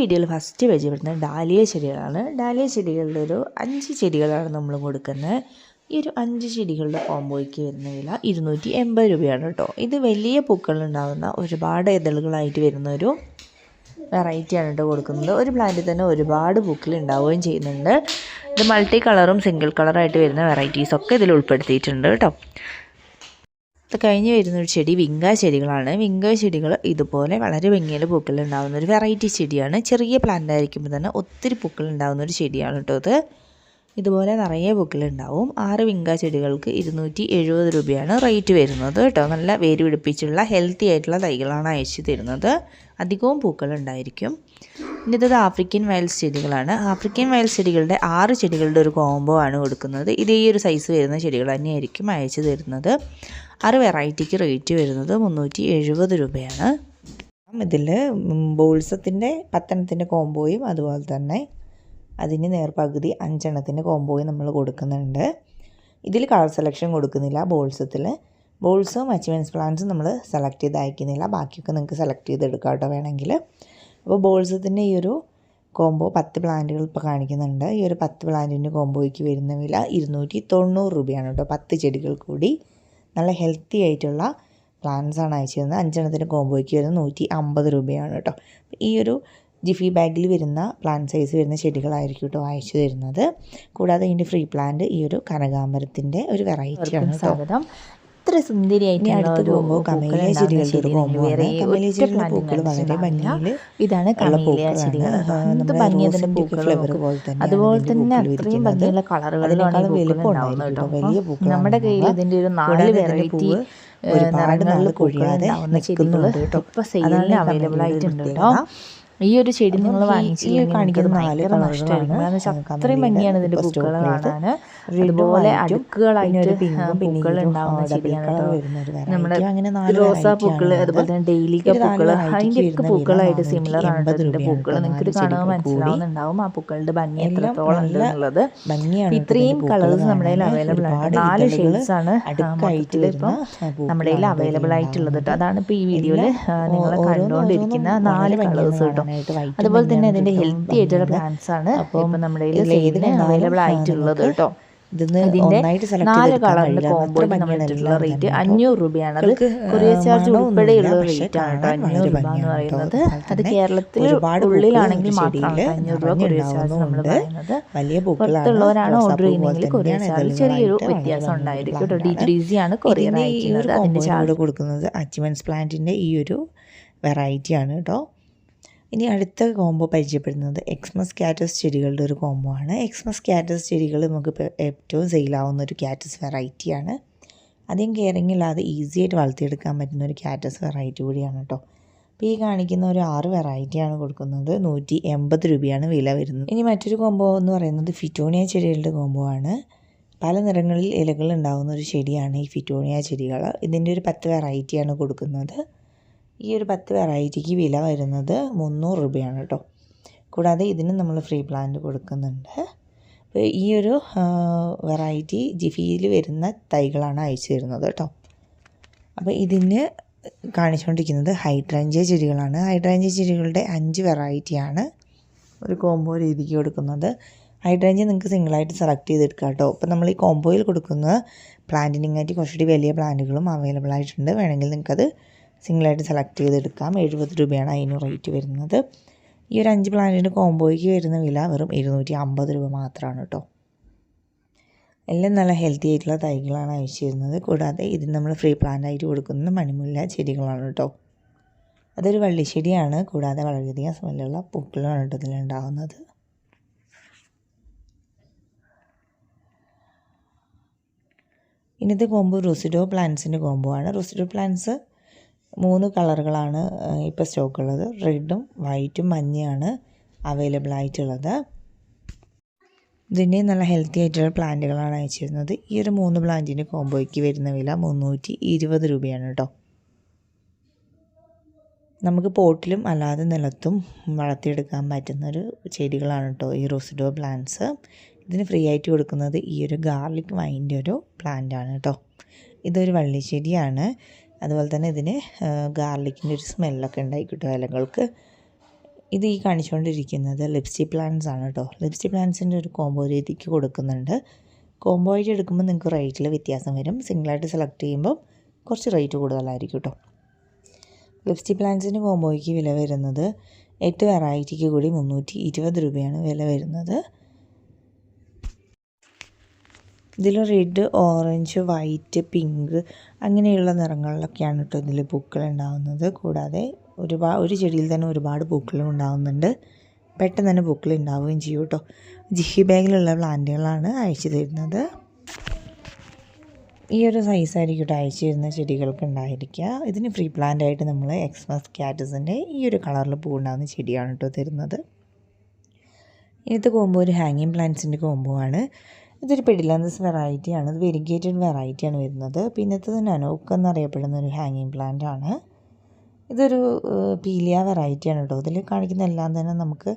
വീഡിയോയിൽ ഫസ്റ്റ് പരിചയപ്പെടുന്നത് ഡാലിയ ചെടികളാണ്. ഡാലിയ ചെടികളുടെ ഒരു അഞ്ച് ചെടികളാണ് നമ്മൾ കൊടുക്കുന്നത്. ഈ ഒരു അഞ്ച് ചെടികളുടെ കോമ്പോയ്ക്ക് വരുന്ന വില ഇരുന്നൂറ്റി എൺപത് രൂപയാണ് കേട്ടോ. ഇത് വലിയ പൂക്കളുണ്ടാകുന്ന ഒരുപാട് ഇതളുകളായിട്ട് വരുന്ന ഒരു വെറൈറ്റിയാണ് കേട്ടോ കൊടുക്കുന്നത്. ഒരു പ്ലാന്റിൽ തന്നെ ഒരുപാട് പൂക്കൾ ഉണ്ടാവുകയും ചെയ്യുന്നുണ്ട്. ഇത് മൾട്ടി കളറും സിംഗിൾ കളറായിട്ട് വരുന്ന വെറൈറ്റീസൊക്കെ ഇതിൽ ഉൾപ്പെടുത്തിയിട്ടുണ്ട് കേട്ടോ. കഴിഞ്ഞ് വരുന്ന ഒരു ചെടി വിങ്ക ചെടികളാണ്. വിങ്ക ചെടികൾ ഇതുപോലെ വളരെ ഭംഗിയിൽ പൂക്കൾ ഉണ്ടാകുന്ന ഒരു വെറൈറ്റി ചെടിയാണ്. ചെറിയ പ്ലാന്റ് ആയിരിക്കുമ്പോൾ തന്നെ ഒത്തിരി പൂക്കൾ ഉണ്ടാകുന്ന ഒരു ചെടിയാണ് കേട്ടോ ഇത്. ഇതുപോലെ നിറയെ പൂക്കൾ ഉണ്ടാവും ആറ് വിങ്ക ചെടികൾക്ക് ഇരുന്നൂറ്റി എഴുപത് രൂപയാണ് റേറ്റ് വരുന്നത് കേട്ടോ. നല്ല വേര് പിടിപ്പിച്ചുള്ള ഹെൽത്തി ആയിട്ടുള്ള തൈകളാണ് അയച്ചു തരുന്നത്. അധികവും പൂക്കൾ ഉണ്ടായിരിക്കും ഇനി ഇത് ആഫ്രിക്കൻ വയൽസ് ചെടികളാണ്. ആഫ്രിക്കൻ വയൽസ് ചെടികളുടെ ആറ് ചെടികളുടെ ഒരു കോംബോ ആണ് കൊടുക്കുന്നത്. ഇത് ഈ ഒരു സൈസ് വരുന്ന ചെടികൾ തന്നെയായിരിക്കും അയച്ചു തരുന്നത്. ആറ് വെറൈറ്റിക്ക് റേറ്റ് വരുന്നത് മുന്നൂറ്റി എഴുപത് രൂപയാണ് ഇതിൽ ബോൾസത്തിന്റെ പത്തെണ്ണത്തിന്റെ കോംബോയും അതുപോലെ തന്നെ അതിന് നേർപകുതി അഞ്ചെണ്ണത്തിന്റെ കോംബോയും നമ്മൾ കൊടുക്കുന്നുണ്ട്. ഇതിൽ കളർ സെലക്ഷൻ കൊടുക്കുന്നില്ല ബോൾസത്തിൽ ബോൾസും അച്ചീവ്മെന്റ്സ് പ്ലാന്റ്സും നമ്മൾ സെലക്ട് ചെയ്ത് അയക്കുന്നില്ല. ബാക്കിയൊക്കെ നിങ്ങൾക്ക് സെലക്ട് ചെയ്ത് എടുക്കാം കേട്ടോ വേണമെങ്കിൽ അപ്പോൾ ബോൾസത്തിന്റെ ഈ ഒരു കോംബോ പത്ത് പ്ലാന്റുകൾ ഇപ്പോൾ കാണിക്കുന്നുണ്ട്. ഈ ഒരു പത്ത് പ്ലാന്റിന്റെ കോംബോയ്ക്ക് വരുന്ന വില ഇരുന്നൂറ്റി തൊണ്ണൂറ് രൂപയാണ് കേട്ടോ. പത്ത് ചെടികൾ കൂടി നല്ല ഹെൽത്തി ആയിട്ടുള്ള പ്ലാന്റ്സ് ആണ് അയച്ചു തരുന്നത്. അഞ്ചെണ്ണത്തിന്റെ കോംബോയ്ക്ക് വരുന്നത് നൂറ്റി അമ്പത് രൂപയാണ് കേട്ടോ. ഈ ഒരു ജിഫി ബാഗിൽ വരുന്ന പ്ലാന്റ് സൈസ് വരുന്ന ചെടികളായിരിക്കും കേട്ടോ അയച്ചു തരുന്നത്. കൂടാതെ ഇതിന്റെ ഫ്രീ പ്ലാന്റ് ഈ ഒരു കനകാമരത്തിന്റെ ഒരു വെറൈറ്റിയാണ് സ്വാഗതം. ഇത്ര സുന്ദരിയായിട്ട് ഒരു കമേലിയ ചെടികളുടെ ഒരു കോമ്പോണ് കമേലിയ ചെടികളുടെ പൂക്കൾ വളരെ ഭംഗിയിൽ ഇതാണ് കമേലിയ ചെടികൾ. എന്ത് ഭംഗി അതിന്റെ പൂക്കൾ ഫ്ലവർ പോലെ തന്നെ അതുപോലെ തന്നെ അത്രയും ഭംഗിയുള്ള കളറുകളിലാണ്. നമ്മുടെ കയ്യിൽ ഇതിന്റെ ഒരു നാല് വെറൈറ്റി ഒരുപാട് നാൾ കൊഴിയാതെ ഇപ്പൊ സെയിലിന് അവൈലബിൾ ആയിട്ടുണ്ട് കേട്ടോ. ഈ ഒരു ചെടി നിങ്ങൾ വാങ്ങിച്ചില്ലെങ്കിൽ കാണിക്കുന്ന നാല് ഭയങ്കര നഷ്ടമാണ് അത്രയും ഭംഗിയാണ് ഇതിന്റെ പൂക്കൾ കാണാൻ അതുപോലെ അടുക്കുകളായിട്ട് പൂക്കൾ ഉണ്ടാവുന്ന ചെടിയാണ്. നമ്മുടെ റോസാ പൂക്കൾ പൂക്കൾ അതുപോലെ തന്നെ ഡെയിലിക്ക നാല് പൂക്കൾ അതിന്റെ ഒക്കെ പൂക്കളായിട്ട് സിമിലർ ആണ് എൺപത് പൂക്കൾ നിങ്ങൾക്ക് കാണാൻ കാണുമ്പോൾ മനസ്സിലാവുന്നുണ്ടാവും ആ പൂക്കളുടെ ഭംഗി എത്രത്തോളം ഉണ്ട് എന്നുള്ളത്. ഇത്രയും കളേഴ്സ് നമ്മുടെ കയ്യിൽ അവൈലബിൾ ആണ്. നാല് ഷെയ്ഡ്സ് ആണ് മൊത്തത്തിൽ ഇപ്പം നമ്മുടെ കയ്യിൽ അവൈലബിൾ ആയിട്ടുള്ളത് കേട്ടോ. അതാണ് ഇപ്പോൾ ഈ വീഡിയോയിൽ നിങ്ങളെ കണ്ടുകൊണ്ടിരിക്കുന്ന നാല് കളേഴ്സ് കേട്ടോ. അതുപോലെ തന്നെ കേട്ടോ, ഹെൽത്തി ആയിട്ടുള്ള പ്ലാന്റ്സ് ആണ് അപ്പം ഇപ്പം നമ്മുടെ കയ്യിൽ അവൈലബിൾ ആയിട്ടുള്ളത് കേട്ടോ. Select നാല് ചെയ്തെടുക്കാൻ കോംബോ വന്നിട്ടുള്ള റേറ്റ് അഞ്ഞൂറ് രൂപയാണ്. അത് കൊറിയർ ചാർജ് ഉൾപ്പെടെയുള്ള റേറ്റ് ആണ് അഞ്ഞൂറ് രൂപ എന്ന് പറയുന്നത്. അത് കേരളത്തിൽ ഒരുപാട് ഉള്ളിലാണെങ്കിൽ മാത്രമാണ് അഞ്ഞൂറ് രൂപ കൊറിയർ ചാർജ് നമ്മൾ പറയുന്നത്. പുറത്തുള്ളവരാണ് ഓർഡർ ചെയ്യുന്നതെങ്കിൽ കൊറിയർ ചാർജ് ചെറിയൊരു വ്യത്യാസം ഉണ്ടായിരിക്കും കേട്ടോ. ഡി ആണ്. സി ആണ് കൊറിയർ അയക്കുന്നത്. അതിന്റെ ചാർജ് കൊടുക്കുന്നത് അച്ചിമെൻസ് പ്ലാന്റിന്റെ ഈ ഒരു വെറൈറ്റി ആണ് കേട്ടോ. ഇനി അടുത്ത കോംബോ പരിചയപ്പെടുന്നത് എക്സ്മസ് കാറ്റസ് ചെടികളുടെ ഒരു കോംബോ ആണ്. എക്സ്മസ് കാറ്റസ് ചെടികൾ നമുക്ക് ഏറ്റവും സെയിലാവുന്ന ഒരു കാറ്റസ് വെറൈറ്റിയാണ് അധികം കെയറിങ് ഇല്ലാതെ ഈസി ആയിട്ട് വളർത്തിയെടുക്കാൻ പറ്റുന്ന ഒരു കാറ്റസ് വെറൈറ്റി കൂടിയാണ് കേട്ടോ അപ്പോൾ ഈ കാണിക്കുന്ന ഒരു ആറ് വെറൈറ്റിയാണ് കൊടുക്കുന്നത്. നൂറ്റി എൺപത് രൂപയാണ് വില വരുന്നത്. ഇനി മറ്റൊരു കോംബോ എന്ന് പറയുന്നത് ഫിറ്റോണിയ ചെടികളുടെ കോംബോ ആണ്. പല നിറങ്ങളിൽ ഇലകൾ ഉണ്ടാകുന്ന ഒരു ചെടിയാണ് ഈ ഫിറ്റോണിയ ചെടികൾ ഇതിന്റെ ഒരു പത്ത് വെറൈറ്റിയാണ് കൊടുക്കുന്നത്. ഈ ഒരു പത്ത് വെറൈറ്റിക്ക് വില വരുന്നത് മുന്നൂറ് രൂപയാണ് കേട്ടോ. കൂടാതെ ഇതിന് നമ്മൾ ഫ്രീ പ്ലാന്റ് കൊടുക്കുന്നുണ്ട്. അപ്പോൾ ഈ ഒരു വെറൈറ്റി ജിഫിയിൽ വരുന്ന തൈകളാണ് അയച്ചു തരുന്നത് കേട്ടോ. അപ്പോൾ ഇതിന് കാണിച്ചുകൊണ്ടിരിക്കുന്നത് ഹൈഡ്രാഞ്ചിയ ചെടികളാണ്. ഹൈഡ്രാഞ്ചിയ ചെടികളുടെ അഞ്ച് വെറൈറ്റിയാണ് ഒരു കോംബോ രീതിക്ക് കൊടുക്കുന്നത്. ഹൈഡ്രാഞ്ചിയ നിങ്ങൾക്ക് സിംഗിളായിട്ട് സെലക്ട് ചെയ്തെടുക്കാം കേട്ടോ. അപ്പോൾ നമ്മൾ ഈ കോംബോയിൽ കൊടുക്കുന്ന പ്ലാന്റിനിങ്ങായിട്ട് കുറച്ചുകൂടി വലിയ പ്ലാന്റുകളും അവൈലബിൾ ആയിട്ടുണ്ട്. വേണമെങ്കിൽ നിങ്ങൾക്കത് സിംഗിളായിട്ട് സെലക്ട് ചെയ്തെടുക്കാം. എഴുപത് രൂപയാണ് അതിന് റേറ്റ് വരുന്നത്. ഈ ഒരു അഞ്ച് പ്ലാന്റിന്റെ കോംബോയ്ക്ക് വരുന്ന വില വെറും ഇരുന്നൂറ്റി അമ്പത് രൂപ മാത്രമാണ് കേട്ടോ എല്ലാം നല്ല ഹെൽത്തി ആയിട്ടുള്ള തൈകളാണ് അയച്ചിരുന്നത്. കൂടാതെ ഇത് നമ്മൾ ഫ്രീ പ്ലാന്റ് ആയിട്ട് കൊടുക്കുന്ന മണിമുല്ല ചെടികളാണ് കേട്ടോ അതൊരു വള്ളിച്ചെടിയാണ് കൂടാതെ വളരെയധികം സ്മെല്ലുള്ള പൂക്കളാണ് കേട്ടോ ഇതിലുണ്ടാകുന്നത് ഇന്നത്തെ കോംബോ റോസിഡോ പ്ലാന്റ്സിന്റെ കോംബോ ആണ്. റോസിഡോ പ്ലാന്റ്സ് മൂന്ന് കളറുകളാണ് ഇപ്പോൾ സ്റ്റോക്ക് ഉള്ളത് റെഡും വൈറ്റും മഞ്ഞയാണ് അവൈലബിൾ ആയിട്ടുള്ളത്. ഇതിന്റെ നല്ല ഹെൽത്തി ആയിട്ടുള്ള പ്ലാന്റുകളാണ് അയച്ചിരുന്നത്. ഈ ഒരു മൂന്ന് പ്ലാന്റിന്റെ കോംബോയ്ക്ക് വരുന്ന വില മുന്നൂറ്റി ഇരുപത് രൂപയാണ് കേട്ടോ. നമുക്ക് പോട്ടിലും അല്ലാതെ നിലത്തും വളർത്തിയെടുക്കാൻ പറ്റുന്നൊരു ചെടികളാണ് കേട്ടോ ഈ റോസിഡോ പ്ലാന്റ്സ്. ഇതിന് ഫ്രീ ആയിട്ട് കൊടുക്കുന്നത് ഈ ഒരു ഗാർലിക് വൈന്റെ ഒരു പ്ലാന്റ് ആണ് കേട്ടോ. ഇതൊരു വള്ളിച്ചെടിയാണ്. അതുപോലെ തന്നെ ഇതിന് ഗാർലിക്കിന്റെ ഒരു സ്മെല്ലൊക്കെ ഉണ്ടായി കിട്ടും ഇലകൾക്ക്. ഇത് ഈ കാണിച്ചുകൊണ്ടിരിക്കുന്നത് ലിപ്സ്റ്റിക് പ്ലാന്റ്സ് ആണ് കേട്ടോ. ലിപ്സ്റ്റിക് പ്ലാന്റ്സിന്റെ ഒരു കോംബോ രീതിക്ക് കൊടുക്കുന്നുണ്ട്. കോംബോ ആയിട്ട് എടുക്കുമ്പോൾ നിങ്ങൾക്ക് റേറ്റിൽ വ്യത്യാസം വരും. സിംഗിളായിട്ട് സെലക്ട് ചെയ്യുമ്പോൾ കുറച്ച് റേറ്റ് കൂടുതലായിരിക്കും കേട്ടോ. ലിപ്സ്റ്റിക് പ്ലാന്റ്സിന്റെ കോംബോയ്ക്ക് വില വരുന്നത് എട്ട് വെറൈറ്റിക്ക് കൂടി മുന്നൂറ്റി ഇരുപത് രൂപയാണ് വില വരുന്നത്. ഇതിൽ റെഡ് ഓറഞ്ച് വൈറ്റ് പിങ്ക് അങ്ങനെയുള്ള നിറങ്ങളിലൊക്കെയാണ് കേട്ടോ ഇതിൽ പൂക്കൾ ഉണ്ടാവുന്നത് കൂടാതെ ഒരുപാട് ഒരു ചെടിയിൽ തന്നെ ഒരുപാട് പൂക്കളും ഉണ്ടാവുന്നുണ്ട്. പെട്ടെന്ന് തന്നെ പൂക്കൾ ഉണ്ടാവുകയും ചെയ്യും കേട്ടോ ജിഹി ബാഗിലുള്ള പ്ലാന്റുകളാണ് അയച്ചു തരുന്നത്. ഈ ഒരു സൈസായിരിക്കും കേട്ടോ അയച്ചു തരുന്ന ചെടികൾക്ക് ഉണ്ടായിരിക്കുക. ഇതിന് ഫ്രീ പ്ലാന്റ് ആയിട്ട് നമ്മൾ എക്സ്മസ് ക്യാറ്റസിന്റെ ഈ ഒരു കളറിൽ പൂ ഉണ്ടാകുന്ന ചെടിയാണ് കേട്ടോ തരുന്നത്. ഇന്നത്തെ കോമ്പോ ഒരു ഹാങ്ങിങ് പ്ലാന്റ്സിന്റെ കോമ്പോ ആണ്. ഇതൊരു പെഡിലാന്തസ് വെറൈറ്റിയാണ് ഇത് വെരിഗേറ്റഡ് വെറൈറ്റിയാണ് വരുന്നത്. പിന്നത്തത് നനോക്ക് എന്നറിയപ്പെടുന്ന ഒരു ഹാങ്ങിങ് പ്ലാന്റ് ആണ്. ഇതൊരു പീലിയ വെറൈറ്റിയാണ് കേട്ടോ. ഇതിൽ കാണിക്കുന്ന എല്ലാം തന്നെ നമുക്ക്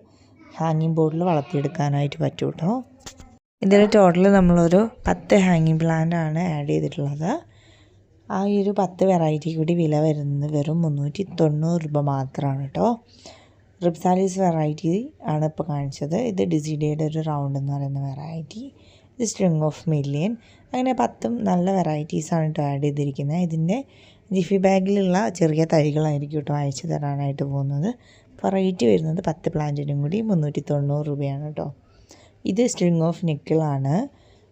ഹാങ്ങിങ് ബോർഡിൽ വളർത്തിയെടുക്കാനായിട്ട് പറ്റും കേട്ടോ. ഇതിൽ ടോട്ടൽ നമ്മളൊരു പത്ത് ഹാങ്ങിങ് പ്ലാന്റ് ആണ് ആഡ് ചെയ്തിട്ടുള്ളത്. ആ ഒരു പത്ത് വെറൈറ്റി കൂടി വില വരുന്നത് വെറും മുന്നൂറ്റി തൊണ്ണൂറ് രൂപ മാത്രമാണ് കേട്ടോ. റിപ്സാലിസ് വെറൈറ്റി ആണ് ഇപ്പോൾ കാണിച്ചത്. ഇത് ഡിസിഡിയുടെ ഒരു റൗണ്ട് എന്ന് പറയുന്ന വെറൈറ്റി ഇത് സ്ട്രിങ് ഓഫ് മില്യൻ അങ്ങനെ പത്തും നല്ല വെറൈറ്റീസാണ് കേട്ടോ ആഡ് ചെയ്തിരിക്കുന്നത്. ഇതിന്റെ ജിഫി ബാഗിലുള്ള ചെറിയ തൈകളായിരിക്കും കേട്ടോ അയച്ചു തരാനായിട്ട് പോകുന്നത്. അപ്പോൾ റേറ്റ് വരുന്നത് പത്ത് പ്ലാന്റിനും കൂടി മുന്നൂറ്റി തൊണ്ണൂറ് രൂപയാണ് കേട്ടോ ഇത് സ്ട്രിങ് ഓഫ് നിക്കിളാണ്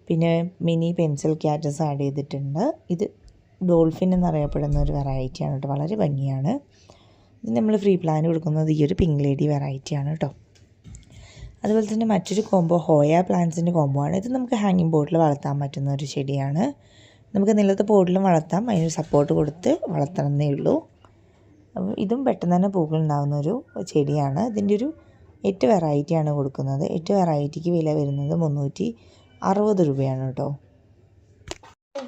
പിന്നെ മിനി പെൻസിൽ ക്യാറ്റസ് ആഡ് ചെയ്തിട്ടുണ്ട്. ഇത് ഡോൾഫിൻ എന്നറിയപ്പെടുന്ന ഒരു വെറൈറ്റിയാണ് കേട്ടോ വളരെ ഭംഗിയാണ്. ഇത് നമ്മൾ ഫ്രീ പ്ലാൻ കൊടുക്കുന്നത് ഈ ഒരു പിങ്ക് ലേഡി വെറൈറ്റിയാണ് കേട്ടോ അതുപോലെ തന്നെ മറ്റൊരു കോംബോ ഹോയ പ്ലാന്റ്സിന്റെ കോംബോ ആണ്. ഇത് നമുക്ക് ഹാങ്ങിങ് ബോർഡിൽ വളർത്താൻ പറ്റുന്ന ഒരു ചെടിയാണ്. നമുക്ക് നിലത്ത് ബോർഡിലും വളർത്താം. അതിന് സപ്പോർട്ട് കൊടുത്ത് വളർത്തണമെന്നേ ഉള്ളൂ. ഇതും പെട്ടെന്ന് തന്നെ പൂക്കൾ ഉണ്ടാകുന്ന ഒരു ചെടിയാണ്. ഇതിന്റെ ഒരു എട്ട് വെറൈറ്റിയാണ് കൊടുക്കുന്നത്. എട്ട് വെറൈറ്റിക്ക് വില വരുന്നത് മുന്നൂറ്റി അറുപത് രൂപയാണ് കേട്ടോ.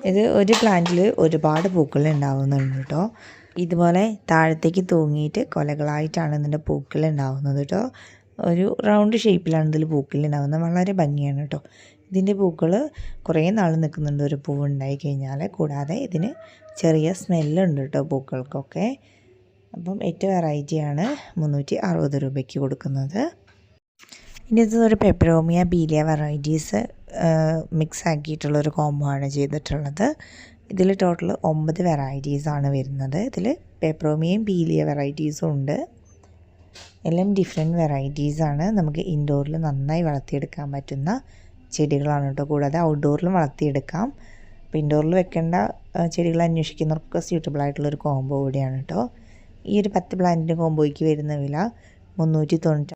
ഇത് ഒരു പ്ലാന്റിൽ ഒരുപാട് പൂക്കൾ ഉണ്ടാകുന്നുണ്ട് കേട്ടോ. ഇതുപോലെ താഴത്തേക്ക് തൂങ്ങിയിട്ട് കൊലകളായിട്ടാണ് ഇതിന്റെ പൂക്കൾ ഉണ്ടാകുന്നത് കേട്ടോ. ഒരു റൗണ്ട് ഷേപ്പിലാണ് ഇതിൽ പൂക്കളിൽ ഉണ്ടാകുന്നത് വളരെ ഭംഗിയാണ് കേട്ടോ. ഇതിന്റെ പൂക്കൾ കുറേ നാൾ നിൽക്കുന്നുണ്ട്. ഒരു പൂവ് ഉണ്ടായി കഴിഞ്ഞാൽ കൂടാതെ ഇതിന് ചെറിയ സ്മെല്ലുണ്ട് കേട്ടോ പൂക്കൾക്കൊക്കെ. അപ്പം എട്ട് വെറൈറ്റിയാണ് മുന്നൂറ്റി അറുപത് രൂപയ്ക്ക് കൊടുക്കുന്നത്. ഇനി ഇത് ഒരു പെപ്പറോമിയ ബീലിയ വെറൈറ്റീസ് മിക്സ് ആക്കിയിട്ടുള്ളൊരു കോംബോ ആണ് ചെയ്തിട്ടുള്ളത്. ഇതിൽ ടോട്ടൽ ഒമ്പത് വെറൈറ്റീസാണ് വരുന്നത്. ഇതിൽ പെപ്പറോമിയയും ബീലിയ വെറൈറ്റീസും ഉണ്ട്. എല്ലാം ഡിഫറെന്റ് വെറൈറ്റീസ് ആണ്. നമുക്ക് ഇൻഡോറിൽ നന്നായി വളർത്തിയെടുക്കാൻ പറ്റുന്ന ചെടികളാണ് കേട്ടോ. കൂടാതെ ഔട്ട്ഡോറിലും വളർത്തിയെടുക്കാം. അപ്പോൾ ഇൻഡോറിൽ വെക്കേണ്ട ചെടികൾ അന്വേഷിക്കുന്നവർക്ക് സ്യൂട്ടബിൾ ആയിട്ടുള്ളൊരു കോംബോ കൂടിയാണ് കേട്ടോ. ഈ ഒരു പത്ത് പ്ലാന്റിന്റെ കോംബോയ്ക്ക് വരുന്ന വില മുന്നൂറ്റി തൊണ്ണൂറ്റി